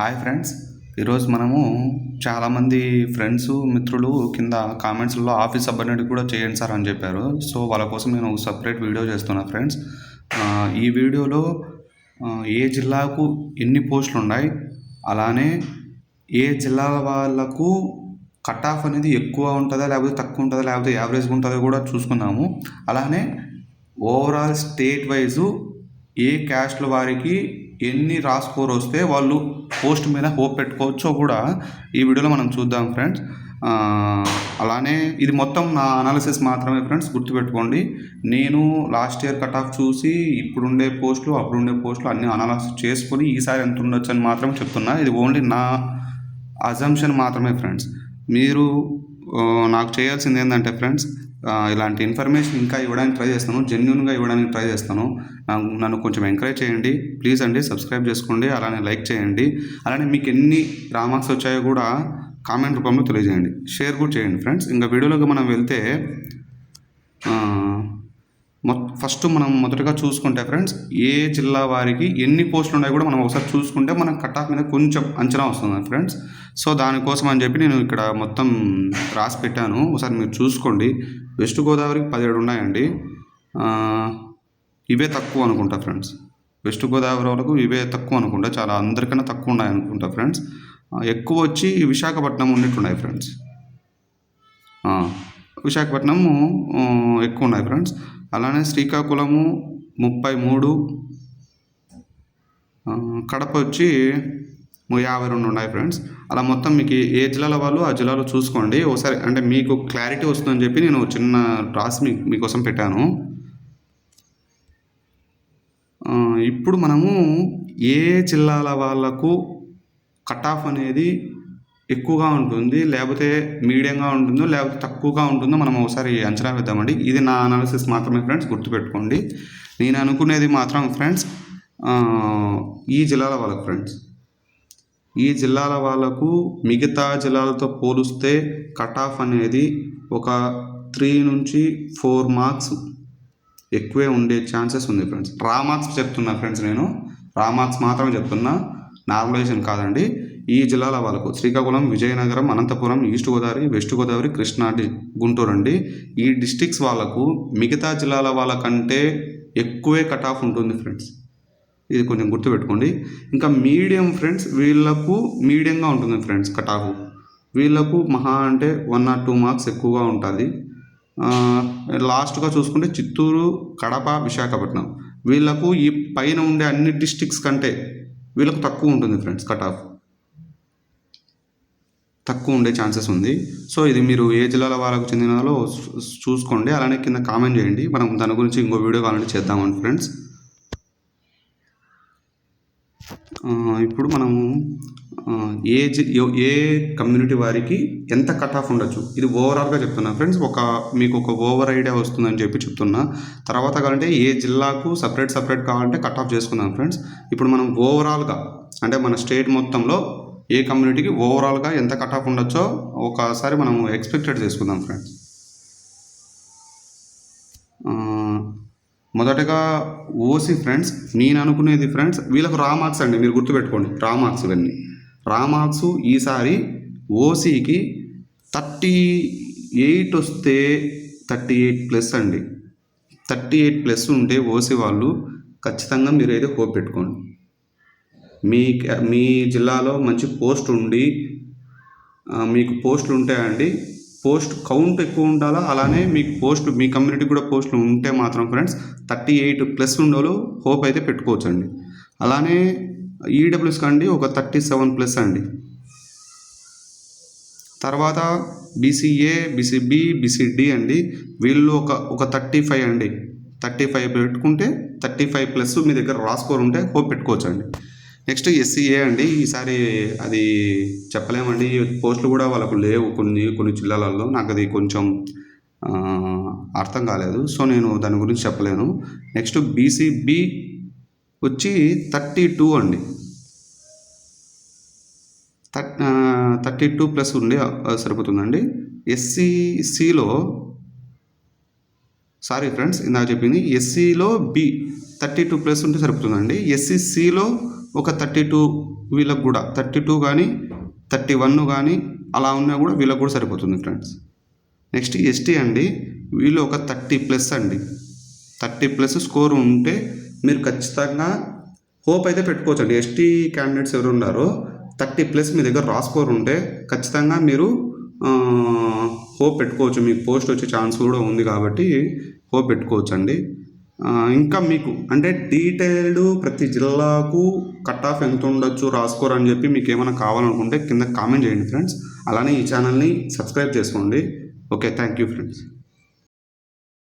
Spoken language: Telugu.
Hi friends. ఈరోజు మనము చాలామంది ఫ్రెండ్స్ మిత్రులు కింద కామెంట్స్లో ఆఫీస్ సబ్మిట్ కూడా చేయండి సార్ అని చెప్పారు. సో వాళ్ళ కోసం నేను సపరేట్ వీడియో చేస్తున్నా ఫ్రెండ్స్. ఈ వీడియోలో ఏ జిల్లాకు ఎన్ని పోస్టులు ఉన్నాయి? అలానే ఏ జిల్లాల వాళ్ళకు కట్ ఆఫ్ అనేది ఎక్కువ ఉంటుందా లేకపోతే తక్కువ ఉంటుందా లేకపోతే యావరేజ్గా ఉంటుందో కూడా చూసుకుందాము. అలానే ఓవరాల్ స్టేట్ వైజు ఏ క్యాస్ట్ల వారికి ఎన్ని రా స్కోర్ వస్తే వాళ్ళు పోస్ట్ మీద హోప్ పెట్టుకోవచ్చో కూడా ఈ వీడియోలో మనం చూద్దాం ఫ్రెండ్స్ అలానే ఇది మొత్తం నా అనాలిసిస్ మాత్రమే ఫ్రెండ్స్ గుర్తుపెట్టుకోండి. నేను లాస్ట్ ఇయర్ కట్ ఆఫ్ చూసి ఇప్పుడుండే పోస్టులు అప్పుడుండే పోస్టులు అన్ని అనాలిసిస్ చేసుకొని ఈసారి ఎంత ఉండొచ్చు అని మాత్రమే చెప్తున్నా. ఇది ఓన్లీ నా అజంప్షన్ మాత్రమే ఫ్రెండ్స్ మీరు నాకు చేయాల్సింది ఏంటంటే ఫ్రెండ్స్ ఇలాంటి ఇన్ఫర్మేషన్ ఇంకా ఇవ్వడానికి ట్రై చేస్తాను. జెన్యున్గా ఇవ్వడానికి ట్రై చేస్తాను. నన్ను కొంచెం ఎంకరేజ్ చేయండి. ప్లీజ్ అండి సబ్స్క్రైబ్ చేసుకోండి. అలానే లైక్ చేయండి. అలానే మీకు ఎన్ని రామాక్స్ వచ్చాయో కూడా కామెంట్ రూపంలో తెలియజేయండి. షేర్ కూడా చేయండి ఫ్రెండ్స్ ఇంకా వీడియోలోకి మనం వెళ్తే ఫస్ట్ మనం మొదటగా చూసుకుంటే ఫ్రెండ్స్ ఏ జిల్లా వారికి ఎన్ని పోస్టులు ఉన్నాయి కూడా మనం ఒకసారి చూసుకుంటే మనం కట్ ఆఫ్ మీద కొంచెం అంచనా వస్తుంది ఫ్రెండ్స్. సో దానికోసం అని చెప్పి నేను ఇక్కడ మొత్తం రాసి పెట్టాను. ఒకసారి మీరు చూసుకోండి. వెస్ట్ గోదావరికి పదిహేడు ఉన్నాయండి. ఇవే తక్కువ అనుకుంటా ఫ్రెండ్స్. వెస్ట్ గోదావరి వరకు ఇవే తక్కువ అనుకుంటా. చాలా అందరికన్నా తక్కువ ఉన్నాయి అనుకుంటా ఫ్రెండ్స్. ఎక్కువ వచ్చి విశాఖపట్నం ఉన్నట్టున్నాయి ఫ్రెండ్స్. విశాఖపట్నము ఎక్కువ ఉన్నాయి ఫ్రెండ్స్ అలానే శ్రీకాకుళము ముప్పై మూడు. కడప వచ్చి యాభై రెండు ఉన్నాయి ఫ్రెండ్స్ అలా మొత్తం మీకు ఏ- జిల్లాల వాళ్ళు ఆ జిల్లాలో చూసుకోండి. ఒకసారి అంటే మీకు క్లారిటీ వస్తుందని చెప్పి నేను చిన్న రాసి మీ మీకోసం పెట్టాను. ఇప్పుడు మనము ఏ జిల్లాల వాళ్ళకు కట్ ఆఫ్ అనేది ఎక్కువగా ఉంటుంది లేకపోతే మీడియంగా ఉంటుందో లేకపోతే తక్కువగా ఉంటుందో మనం ఒకసారి అంచనా వేద్దామండి. ఇది నా అనాలిసిస్ మాత్రమే ఫ్రెండ్స్ గుర్తుపెట్టుకోండి. నేను అనుకునేది మాత్రం ఫ్రెండ్స్ ఈ జిల్లాల వాళ్ళకు ఫ్రెండ్స్ ఈ జిల్లాల వాళ్ళకు మిగతా జిల్లాలతో పోలిస్తే కట్ ఆఫ్ అనేది ఒక త్రీ నుంచి ఫోర్ మార్క్స్ ఎక్కువే ఉండే ఛాన్సెస్ ఉంది ఫ్రెండ్స్ రా మార్క్స్ చెప్తున్నా ఫ్రెండ్స్ నేను. రా మార్క్స్ మాత్రమే చెప్తున్నా. నార్మలైజేషన్ కాదండి. ఈ జిల్లాల వాళ్ళకు శ్రీకాకుళం విజయనగరం అనంతపురం ఈస్ట్ గోదావరి వెస్ట్ గోదావరి కృష్ణా గుంటూరు అండి. ఈ డిస్టిక్స్ వాళ్ళకు మిగతా జిల్లాల వాళ్ళకంటే ఎక్కువే కట్ ఆఫ్ ఉంటుంది ఫ్రెండ్స్. ఇది కొంచెం గుర్తుపెట్టుకోండి ఇంకా మీడియం ఫ్రెండ్స్ వీళ్ళకు మీడియంగా ఉంటుంది ఫ్రెండ్స్ కట్ ఆఫ్. వీళ్ళకు మహా అంటే వన్ ఆర్ టూ మార్క్స్ ఎక్కువగా ఉంటుంది. లాస్ట్గా చూసుకుంటే చిత్తూరు కడప విశాఖపట్నం. వీళ్ళకు ఈ పైన ఉండే అన్ని డిస్టిక్స్ కంటే వీళ్ళకు తక్కువ ఉంటుంది ఫ్రెండ్స్ కట్ ఆఫ్. తక్కువ ఉండే ఛాన్సెస్ ఉంది. సో ఇది మీరు ఏ జిల్లాల వాళ్ళకు చెందినలో చూసుకోండి. అలానే కింద కామెంట్ చేయండి. మనం దాని గురించి ఇంకో వీడియో కావాలంటే చేద్దామని ఫ్రెండ్స్. ఇప్పుడు మనము ఏ జి- ఏ కమ్యూనిటీ వారికి ఎంత కట్ ఆఫ్ ఉండొచ్చు? ఇది ఓవరాల్గా చెప్తున్నా ఫ్రెండ్స్. ఒక మీకు ఒక ఓవర్ ఐడియా వస్తుందని చెప్పి చెప్తున్నా. తర్వాత కావాలంటే ఏ జిల్లాకు సపరేట్ సపరేట్ కావాలంటే కట్ ఆఫ్ చేసుకుందాం ఫ్రెండ్స్. ఇప్పుడు మనం ఓవరాల్గా అంటే మన స్టేట్ మొత్తంలో ఏ కమ్యూనిటీకి ఓవరాల్గా ఎంత కట్ ఆఫ్ ఉండొచ్చో ఒకసారి మనం ఎక్స్పెక్టెడ్ చేసుకుందాం ఫ్రెండ్స్ మొదటగా ఓసీ ఫ్రెండ్స్ నేను అనుకునేది ఫ్రెండ్స్ వీళ్ళకు రా మార్క్స్ అండి మీరు గుర్తుపెట్టుకోండి రా మార్క్స్ ఇవన్నీ. రా మార్క్స్ ఈసారి ఓసీకి థర్టీ ఎయిట్ వస్తే థర్టీ ఎయిట్ ప్లస్ అండి. థర్టీ ఎయిట్ ప్లస్ ఉంటే ఓసీ వాళ్ళు ఖచ్చితంగా మీరు అయితే హోప్ పెట్టుకోండి. మీ మీ జిల్లాలో మంచి పోస్ట్ ఉండి మీకు పోస్టులు ఉంటాయండి పోస్ట్ కౌంట్ ఎక్కువ ఉండాలా? అలానే మీకు పోస్ట్ మీ కమ్యూనిటీ కూడా పోస్టులు ఉంటే మాత్రం ఫ్రెండ్స్ థర్టీ ఎయిట్ ప్లస్ ఉండేవాళ్ళు హోప్ అయితే పెట్టుకోవచ్చండి. అలానే ఈడబ్ల్యూఎస్ కండి ఒక థర్టీ సెవెన్ ప్లస్ అండి. తర్వాత బీసీఏ బీసీబీ బీసీడి అండి. వీళ్ళు ఒక ఒక థర్టీ ఫైవ్ అండి. థర్టీ ఫైవ్ పెట్టుకుంటే థర్టీ ఫైవ్ ప్లస్ మీ దగ్గర రాస్కోర్ ఉంటే హోప్ పెట్టుకోవచ్చండి. నెక్స్ట్ ఎస్సీఏ అండి. ఈసారి అది చెప్పలేమండి. పోస్టులు కూడా వాళ్ళకు లేవు కొన్ని కొన్ని జిల్లాలలో. నాకు అది కొంచెం అర్థం కాలేదు. సో నేను దాని గురించి చెప్పలేను. నెక్స్ట్ బీసీబీ వచ్చి థర్టీ టూ అండి. థర్టీ టూ ప్లస్ ఉండి సరిపోతుందండి. ఎస్సీసీలో సారీ ఫ్రెండ్స్ ఇందాక చెప్పింది ఎస్సీలో బి థర్టీ టూ ప్లస్ ఉంటే సరిపోతుందండి. ఎస్సీసీలో ఒక థర్టీ టూ వీళ్ళకి కూడా. థర్టీ టూ కానీ థర్టీ వన్ కానీ అలా ఉన్నా కూడా వీళ్ళకి కూడా సరిపోతుంది ఫ్రెండ్స్ నెక్స్ట్ ఎస్టీ అండి వీళ్ళు ఒక థర్టీ ప్లస్ అండి. థర్టీ ప్లస్ స్కోర్ ఉంటే మీరు ఖచ్చితంగా హోప్ అయితే పెట్టుకోవచ్చు అండి ఎస్టీ క్యాండిడేట్స్ ఎవరు ఉన్నారో థర్టీ ప్లస్ మీ దగ్గర రా స్కోర్ ఉంటే ఖచ్చితంగా మీరు హోప్ పెట్టుకోవచ్చు. మీకు పోస్ట్ వచ్చే ఛాన్స్ కూడా ఉంది కాబట్టి హోప్ పెట్టుకోవచ్చు అండి ఇంకా మీకు అంటే డీటెయిల్డ్ ప్రతి జిల్లాకు కట్ ఆఫ్ ఎంత ఉండొచ్చు రాసుకోరు అని చెప్పి మీకు ఏమైనా కావాలనుకుంటే కింద కామెంట్ చేయండి ఫ్రెండ్స్. అలానే ఈ ఛానల్ని సబ్స్క్రైబ్ చేసుకోండి. Okay thank you friends.